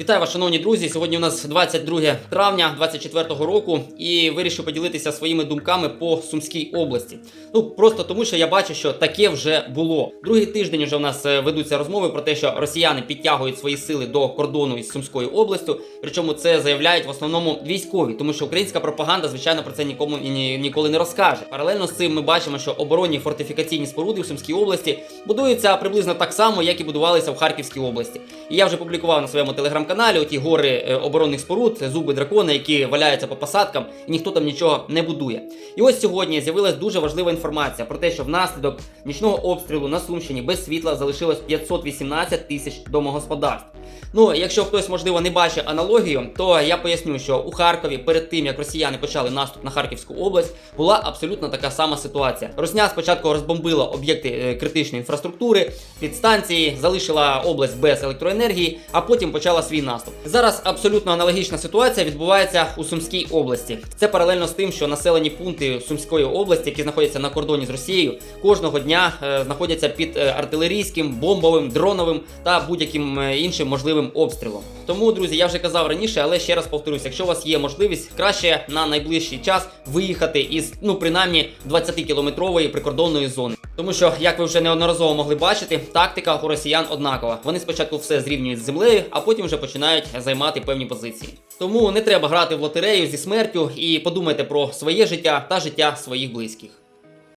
Вітаю вас, шановні друзі. Сьогодні у нас 22 травня 2024 року, і вирішив поділитися своїми думками по Сумській області. Ну просто тому, що я бачу, що таке вже було. Другий тиждень вже у нас е, ведуться розмови про те, що росіяни підтягують свої сили до кордону із Сумською областю. Причому це заявляють в основному військові, тому що українська пропаганда, звичайно, про це нікому і ні- ніколи не розкаже. Паралельно з цим ми бачимо, що оборонні фортифікаційні споруди в Сумській області будуються приблизно так само, як і будувалися в Харківській області. І я вже публікував на своєму телеграм-каналі оті гори е, оборонних споруд, це зуби дракона, які валяються по посадкам, і ніхто там нічого не будує. І ось сьогодні з'явилась дуже важлива інформація про те, що внаслідок нічного обстрілу на Сумщині без світла залишилось 518 тисяч домогосподарств. Ну, якщо хтось можливо не бачить аналогію, то я поясню, що у Харкові перед тим як росіяни почали наступ на Харківську область, була абсолютно така сама ситуація. Росня спочатку розбомбила об'єкти е, критичної інфраструктури, підстанції, залишила область без електроенергії, а потім почала свій наступ. Зараз абсолютно аналогічна ситуація відбувається у Сумській області. Це паралельно з тим, що населені пункти Сумської області, які знаходяться на кордоні з Росією, кожного дня е, знаходяться під е, артилерійським, бомбовим, дроновим та будь-яким іншим можливим обстрілом. Тому, друзі, я вже казав раніше, але ще раз повторюсь, якщо у вас є можливість, краще на найближчий час виїхати із ну принаймні 20-кілометрової прикордонної зони. Тому що, як ви вже неодноразово могли бачити, тактика у росіян однакова. Вони спочатку все зрівнюють з землею, а потім вже починають займати певні позиції. Тому не треба грати в лотерею зі смертю і подумайте про своє життя та життя своїх близьких.